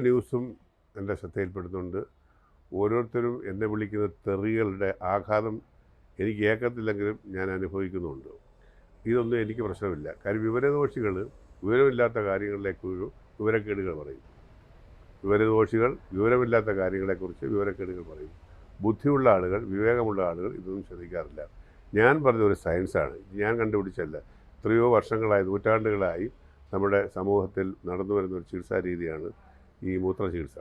ന്യൂസും എന്റെ ശ്രദ്ധയിൽപ്പെടുന്നുണ്ട് ഓരോരുത്തരും എന്നെ വിളിക്കുന്ന തെറികളുടെ ആഘാതം എനിക്ക് ഏക്കത്തില്ലെങ്കിലും ഞാൻ അനുഭവിക്കുന്നുണ്ട്. ഇതൊന്നും എനിക്ക് പ്രശ്നമില്ല. കാര്യം വിവരദോഷികൾ വിവരമില്ലാത്ത കാര്യങ്ങളിലേക്ക് ഒരു വിവരക്കേടുകൾ പറയും. വിവരദോഷികൾ വിവരമില്ലാത്ത കാര്യങ്ങളെക്കുറിച്ച് വിവരക്കേടുകൾ പറയും. ബുദ്ധിയുള്ള ആളുകൾ വിവേകമുള്ള ആളുകൾ ഇതൊന്നും ശ്രദ്ധിക്കാറില്ല. ഞാൻ പറഞ്ഞ ഒരു സയൻസാണ്. ഞാൻ കണ്ടുപിടിച്ചല്ല എത്രയോ വർഷങ്ങളായി നൂറ്റാണ്ടുകളായി നമ്മുടെ സമൂഹത്തിൽ നടന്നു വരുന്ന ഒരു ചികിത്സാ രീതിയാണ് ഈ മൂത്ര ചികിത്സ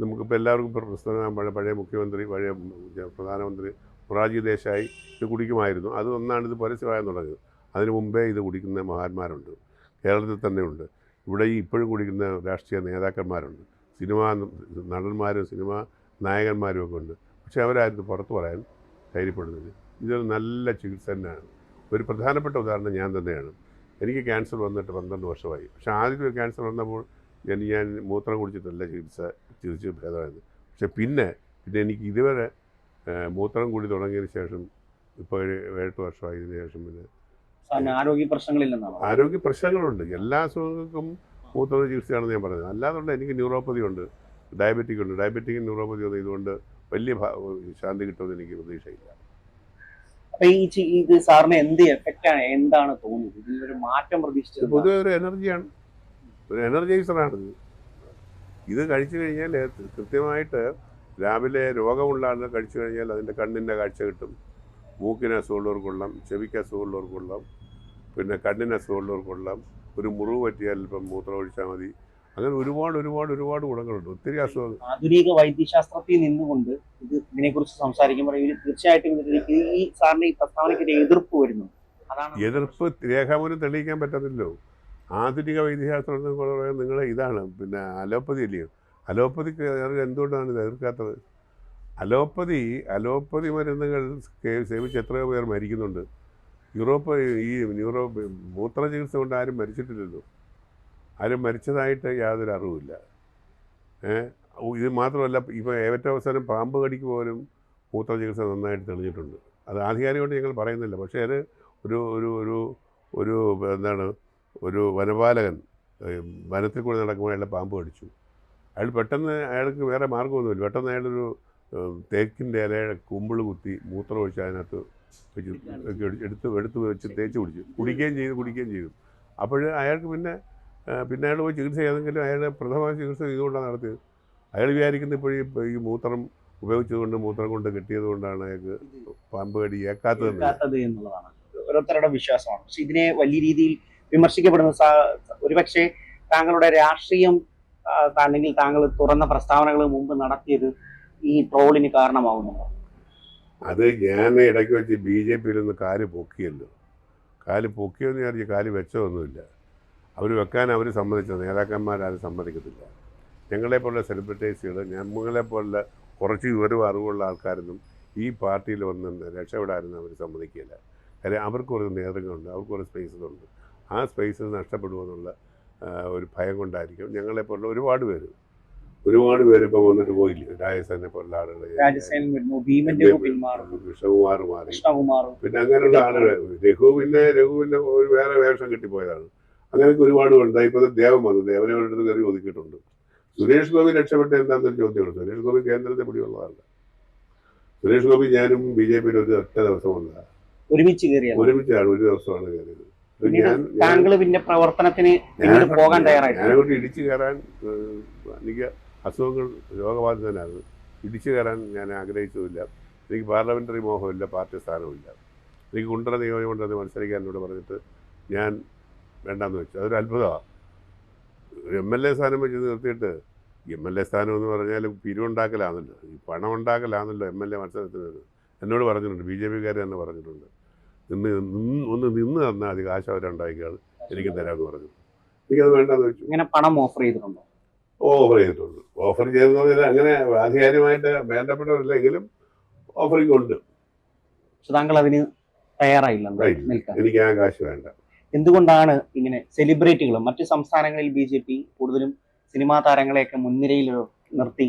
നമുക്കിപ്പോൾ എല്ലാവർക്കും ഇപ്പോൾ പ്രസ്തുതമായ പഴയ മുഖ്യമന്ത്രി പഴയ പ്രധാനമന്ത്രി മൊറാജി ദേശായി ഇത് കുടിക്കുമായിരുന്നു. അത് ഒന്നാണ് ഇത് പരസ്യമായി തുടങ്ങിയത്. അതിനു മുമ്പേ ഇത് കുടിക്കുന്ന മഹാന്മാരുണ്ട്. കേരളത്തിൽ തന്നെയുണ്ട്. ഇവിടെ ഈ ഇപ്പോഴും കുടിക്കുന്ന രാഷ്ട്രീയ നേതാക്കന്മാരുണ്ട്. സിനിമാ നടന്മാരും സിനിമാ നായകന്മാരും ഒക്കെ ഉണ്ട്. പക്ഷേ അവരായിരുന്നു പുറത്ത് പറയാൻ ധൈര്യപ്പെടുന്നില്ല ഇതൊരു നല്ല ചികിത്സ തന്നെയാണ്. ഒരു പ്രധാനപ്പെട്ട ഉദാഹരണം ഞാൻ തന്നെയാണ്. എനിക്ക് ക്യാൻസർ വന്നിട്ട് പന്ത്രണ്ട് വർഷമായി. പക്ഷേ ആദ്യം ക്യാൻസർ വന്നപ്പോൾ ഞാൻ ഞാൻ മൂത്രം കുടിച്ചിട്ടല്ല ചികിത്സ ചികിത്സ ഭേദമായത്. പക്ഷെ പിന്നെ പിന്നെ എനിക്ക് ഇതുവരെ മൂത്രം കൂടി തുടങ്ങിയതിന് ശേഷം ഇപ്പോൾ ഒരു ഏഴെട്ട് വർഷമായതിനു ശേഷം പിന്നെ ആരോഗ്യ പ്രശ്നങ്ങളില്ലെന്നാണ് ആരോഗ്യ പ്രശ്നങ്ങളുണ്ട്. എല്ലാ അസുഖങ്ങൾക്കും മൂത്ര ചികിത്സയാണെന്ന് ഞാൻ പറഞ്ഞത്. അല്ലാതുള്ള എനിക്ക് ന്യൂറോപ്പതി ഉണ്ട്. ഡയബറ്റിക് ഉണ്ട്. ഡയബറ്റിക് ന്യൂറോപ്പതി ഉണ്ട് ഇതുകൊണ്ട് വലിയ ശാന്തി കിട്ടുമെന്ന് എനിക്ക് പ്രതീക്ഷയില്ല. ഈ സാറിന് എന്ത് എഫക്റ്റ് ആണ്? എന്താണ് തോന്നുന്നത് ഇതിലൊരു മാറ്റം പ്രതീക്ഷിച്ചത് പൊതുവെ ഒരു എനർജിയാണ് ഒരു എനർജൈസറാണിത് ഇത് ഇത് കഴിച്ചു കഴിഞ്ഞാൽ കൃത്യമായിട്ട് രാവിലെ രോഗമുള്ള കഴിച്ചു കഴിഞ്ഞാൽ അതിന്റെ കണ്ണിന്റെ കാഴ്ച കിട്ടും. മൂക്കിന് അസുഖമുള്ളവർ കൊള്ളാം ചെവിക്ക് അസുഖമുള്ളവർ കൊള്ളാം പിന്നെ കണ്ണിന് അസുഖമുള്ളവർ കൊള്ളാം. ഒരു മുറിവ് പറ്റിയാൽ ഇപ്പം മൂത്രം ഒഴിച്ചാൽ മതി. അങ്ങനെ ഒരുപാട് ഒരുപാട് ഒരുപാട് ഗുണങ്ങളുണ്ട്. ഒത്തിരി അസുഖം ആധുനിക വൈദ്യശാസ്ത്രത്തിൽ നിന്നുകൊണ്ട് ഇത് ഇതിനെക്കുറിച്ച് സംസാരിക്കുമ്പോൾ ഇവർ തീർച്ചയായിട്ടും ഈ സാറിന് ഈ പ്രസ്താവനയ്ക്ക് എതിർപ്പ് വരുന്നു. എതിർപ്പ് രേഖാമൂലം തെളിയിക്കാൻ പറ്റത്തില്ലോ ആധുനിക വൈദ്യശാസ്ത്രത്തിൽ പറയാൻ നിങ്ങൾ ഇതാണ്. പിന്നെ അലോപ്പതി അല്ലയോ അലോപ്പതിക്ക് എന്തുകൊണ്ടാണ് ഇത് എതിർക്കാത്തത്? അലോപ്പതി അലോപ്പതി മരുന്നുകൾ സേവിച്ച് എത്രയോ പേർ മരിക്കുന്നുണ്ട്. യൂറോപ്പ് ഈ യൂറോപ്പ് മൂത്ര ചികിത്സ കൊണ്ട് ആരും മരിച്ചിട്ടില്ലല്ലോ. ആരും മരിച്ചതായിട്ട് യാതൊരു അറിവുമില്ല. ഇത് മാത്രമല്ല ഇപ്പോൾ അവസാനം പാമ്പ് കടിക്ക് പോലും മൂത്ര ചികിത്സ നന്നായിട്ട് തെളിഞ്ഞിട്ടുണ്ട്. അത് ആധികാരികമായിട്ട് ഞങ്ങൾ പറയുന്നില്ല. പക്ഷേ അത് ഒരു ഒരു ഒരു ഒരു എന്താണ് ഒരു വനപാലകൻ വനത്തിൽ കൂടി നടക്കുമ്പോൾ അയാളെ പാമ്പ് കടിച്ചു. അയാൾ പെട്ടെന്ന് അയാൾക്ക് വേറെ മാർഗമൊന്നുമില്ല. പെട്ടെന്ന് അയാളൊരു തേക്കിന്റെ ഇലയുടെ കുമ്പിൾ കുത്തി മൂത്രം ഒഴിച്ച് അതിനകത്ത് വെച്ച് എടുത്ത് എടുത്ത് വെച്ച് തേച്ച് കുടിച്ചു. കുടിക്കുകയും ചെയ്തു കുടിക്കുകയും ചെയ്തു. അപ്പോൾ അയാൾക്ക് പിന്നെ പിന്നെ അയാൾ പോയി ചികിത്സ ചെയ്തെങ്കിലും അയാളുടെ പ്രഥമ ചികിത്സ ഇതുകൊണ്ടാണ് നടത്തിയത്. അയാൾ വിചാരിക്കുന്ന ഇപ്പോഴും ഈ മൂത്രം ഉപയോഗിച്ചതുകൊണ്ട് മൂത്രം കൊണ്ട് കിട്ടിയത് കൊണ്ടാണ് അയാൾക്ക് പാമ്പ് കടി ഏക്കാത്തത് ഓരോരുത്തരുടെ വിശ്വാസമാണ്. പക്ഷെ ഇതിനെ വലിയ രീതിയിൽ വിമർശിക്കപ്പെടുന്ന സാ- ഒരുപക്ഷെ താങ്കളുടെ രാഷ്ട്രീയം അല്ലെങ്കിൽ താങ്കൾ തുറന്ന പ്രസ്താവനകൾ മുമ്പ് നടത്തിയത് ഈ ട്രോളിന് കാരണമാകുന്നുണ്ടോ അത് ഞാൻ ഇടയ്ക്ക് വെച്ച് ബി ജെ പിയിൽ നിന്ന് കാൽ പൊക്കിയല്ലോ. കാൽ പൊക്കിയെന്ന് വിചാരിച്ച് കാൽ വെച്ചതൊന്നുമില്ല. അവർ വെക്കാൻ അവർ സമ്മതിച്ചത് നേതാക്കന്മാരാരും സമ്മതിക്കത്തില്ല. ഞങ്ങളെപ്പോലുള്ള സെലിബ്രിറ്റീസുകൾ ഞങ്ങളെപ്പോലുള്ള കുറച്ച് വിവരവും അറിവുള്ള ആൾക്കാരൊന്നും ഈ പാർട്ടിയിൽ വന്ന് രക്ഷപ്പെടാനൊന്നും അവർ സമ്മതിക്കില്ല കാര്യം അവർക്ക് കുറേ നേതൃത്വമുണ്ട് അവർക്ക് കുറേ സ്പേസുകളുണ്ട് ആ സ്പേസ് നഷ്ടപ്പെടുമെന്നുള്ള ഒരു ഭയം കൊണ്ടായിരിക്കും ഞങ്ങളെപ്പോലുള്ള ഒരുപാട് പേര്. ഒരുപാട് പേര് ഇപ്പൊ വന്നിട്ട് പോയില്ലേ? രാജസ്ഥാനെ പോലുള്ള ആളുകൾ കൃഷ്ണകുമാർ മാറി. പിന്നെ അങ്ങനെയുള്ള ആളുകൾ രഘു പിന്നെ രഘുവിന്റെ ഒരു വേറെ വേഷം കിട്ടിപ്പോയതാണ്. അങ്ങനെയൊക്കെ ഒരുപാട് ഉണ്ട് ഇപ്പൊ ദേവം വന്നു. ദേവനെ ഒരിടത്ത് കയറി ഒതുക്കിയിട്ടുണ്ട്. സുരേഷ് ഗോപി രക്ഷപ്പെട്ട എന്താണെന്നൊരു ചോദ്യമുണ്ട്. സുരേഷ് ഗോപി കേന്ദ്രത്തെ പിടിയുള്ളതല്ല സുരേഷ് ഗോപി ഞാനും ബി ജെ പിയിൽ ഒരു ഒറ്റ ദിവസം വന്നതാണ് ഒരുമിച്ച് ഒരുമിച്ചാണ് ഒരു ദിവസമാണ് കയറിയത്. താങ്കൾ പിന്നെ പ്രവർത്തനത്തിന് പോകാൻ തയ്യാറായിട്ട് ഞാനങ്ങോട്ട് ഇടിച്ചു കയറാൻ എനിക്ക് അസുഖങ്ങൾ രോഗബാധിതനാണ് ഇടിച്ചു കയറാൻ ഞാൻ ആഗ്രഹിച്ചതുമില്ല. എനിക്ക് പാർലമെന്ററി മോഹമില്ല പാർട്ടി സ്ഥാനമില്ല എനിക്ക് കുണ്ടറ നിയോജകമണ്ഡലത്തിൽ മത്സരിക്കാൻ എന്നോട് പറഞ്ഞിട്ട് ഞാൻ വേണ്ടാന്ന് വെച്ചു. അതൊരു അത്ഭുതമാണ് എം എൽ എ സ്ഥാനം വെച്ച് നിർത്തിയിട്ട് എം എൽ എ സ്ഥാനം എന്ന് പറഞ്ഞാൽ പിരിവുണ്ടാക്കലാണല്ലോ ഈ പണം ഉണ്ടാക്കലാണല്ലോ എം എൽ എ മത്സരത്തിന് എന്നോട് പറഞ്ഞിട്ടുണ്ട് ബി ജെ പിക്കാർ തന്നെ പറഞ്ഞിട്ടുണ്ട്. നിന്ന് ഒന്ന് നിന്ന് തന്നാൽ മതി. കാശ് അവരുണ്ടാക്കിയാണ് എനിക്ക് തരാമെന്ന് പറഞ്ഞു. എനിക്കത് വേണ്ടെന്ന് വെച്ചു. ഇങ്ങനെ പണം ഓഫർ ചെയ്തിട്ടുണ്ടോ? ഓഫർ ചെയ്തിട്ടുണ്ട്. ഓഫർ ചെയ്തെന്ന് അങ്ങനെ ആധികാരികമായിട്ട് വേണ്ടപ്പെട്ടവരില്ലെങ്കിലും ഓഫറിംഗ് ഉണ്ട്. പക്ഷെ താങ്കൾ അതിന് തയ്യാറായില്ല. എനിക്ക് ആ കാശ് വേണ്ട. എന്തുകൊണ്ടാണ് ഇങ്ങനെ സെലിബ്രിറ്റികൾ മറ്റു സംസ്ഥാനങ്ങളിൽ ബി ജെ പി കൂടുതലും സിനിമാ താരങ്ങളെയൊക്കെ മുൻനിരയിൽ നിർത്തി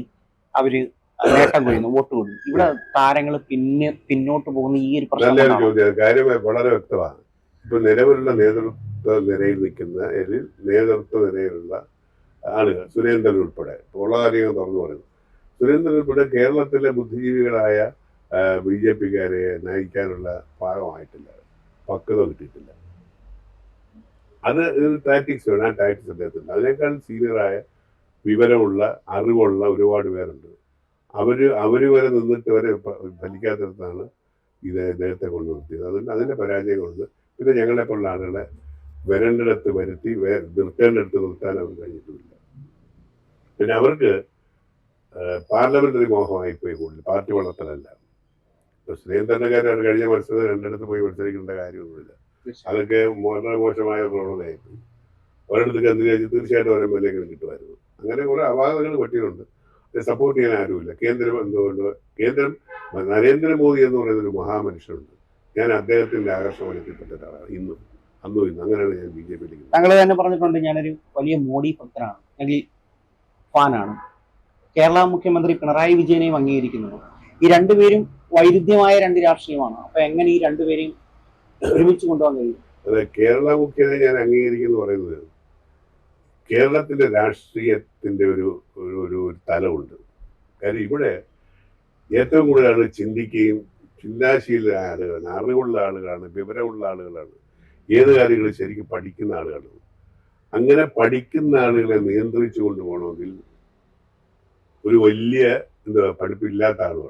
അവർ നേട്ടം കൊയ്യുന്നു വോട്ട് കൊയ്യുന്നു. ഇവിടെ താരങ്ങൾ പിന്നെ പിന്നോട്ട് പോകുന്ന ഈ ഒരു പ്രശ്നം കാര്യം വളരെ വ്യക്തമാണ്. ഇപ്പൊ നിലവിലുള്ള നേതൃത്വ നിരയിൽ നിൽക്കുന്ന നേതൃത്വ നിരയിലുള്ള ആളുകൾ സുരേന്ദ്രൻ ഉൾപ്പെടെ ഉള്ള കാര്യങ്ങൾ തുറന്നു പറയുന്നു. സുരേന്ദ്രൻ ഉൾപ്പെടെ കേരളത്തിലെ ബുദ്ധിജീവികളായ ബി ജെ പിക്കാരെ നയിക്കാനുള്ള ഭാഗമായിട്ടില്ല. പക്വത കിട്ടിയിട്ടില്ല. അത് ടാറ്റിക്സ് വേണം. ആ ടാറ്റിക്സ് അദ്ദേഹത്തിന്റെ അതിനേക്കാൾ സീനിയറായ വിവരമുള്ള അറിവുള്ള ഒരുപാട് പേരുണ്ട്. അവർ അവർ വരെ നിന്നിട്ട് വരെ ഫലിക്കാത്തടത്താണ് ഇത് നേരത്തെ കൊണ്ടുനിർത്തിയത് അതുകൊണ്ട് അതിന്റെ കൊണ്ട് പിന്നെ ഞങ്ങളെ പോലുള്ള ആളുകളെ വരേണ്ടിടത്ത് വരുത്തി നിർത്തേണ്ടടുത്ത് നിർത്താൻ അവർ കഴിഞ്ഞിട്ടുമില്ല പിന്നെ അവർക്ക് പാർലമെന്ററി മോഹമായി പോയി കൂടുതൽ പാർട്ടി വളർത്തലല്ല. ഇപ്പൊ അവർ കഴിഞ്ഞ മത്സരം രണ്ടിടത്ത് പോയി മത്സരിക്കേണ്ട കാര്യമൊന്നുമില്ല. അതൊക്കെ വളരെ മോശമായ പ്രവണതയായിപ്പോയി ഒരിടത്ത് കേന്ദ്രീകരിച്ച് തീർച്ചയായിട്ടും ഓരോ എം എൽ കിട്ടുമായിരുന്നു. അങ്ങനെ കുറെ അപാകതകൾ പറ്റിയിട്ടുണ്ട്. സപ്പോർട്ട് ചെയ്യാൻ ആരുമില്ല. കേന്ദ്രം എന്തുകൊണ്ട് കേന്ദ്രം നരേന്ദ്രമോദി എന്ന് പറയുന്ന ഒരു മഹാമനുഷ്യനുണ്ട്. ഞാൻ അദ്ദേഹത്തിന്റെ ആകർഷണം എത്തിപ്പെട്ട ഒരാളാണ് ഇന്നും അന്നും ഇന്നും അങ്ങനെയാണ് ഞാൻ ബി ജെ പിയിലേക്ക് താങ്കൾ തന്നെ പറഞ്ഞിട്ടുണ്ട് ഞാനൊരു വലിയ മോഡി ഭക്തനാണ്. അല്ലെങ്കിൽ ഫാനാണ്. കേരള മുഖ്യമന്ത്രി പിണറായി വിജയനെയും അംഗീകരിക്കുന്നത് ഈ രണ്ടുപേരും വൈരുദ്ധ്യമായ രണ്ട് രാഷ്ട്രീയമാണ്. അപ്പൊ എങ്ങനെ ഈ രണ്ടുപേരെയും ഒരുമിച്ച് കൊണ്ടുപോകാൻ കഴിയും? അതെ കേരള മുഖ്യനെ ഞാൻ അംഗീകരിക്കുന്നു പറയുന്നത് കേരളത്തിന്റെ രാഷ്ട്രീയത്തിന്റെ ഒരു ഒരു ഒരു ഒരു തലമുണ്ട്. കാര്യം ഇവിടെ ഏറ്റവും കൂടുതൽ ആളുകൾ ചിന്തിക്കുകയും ചിന്താശീല ആളുകളാണ് അറിവുള്ള ആളുകളാണ് വിവരമുള്ള ആളുകളാണ്. ഏത് കാര്യങ്ങൾ ശരിക്കും പഠിക്കുന്ന ആളുകളാണ്. അങ്ങനെ പഠിക്കുന്ന ആളുകളെ നിയന്ത്രിച്ചു കൊണ്ടുപോകണമെങ്കിൽ ഒരു വലിയ എന്താ പഠിപ്പില്ലാത്ത ആളുമാണ്.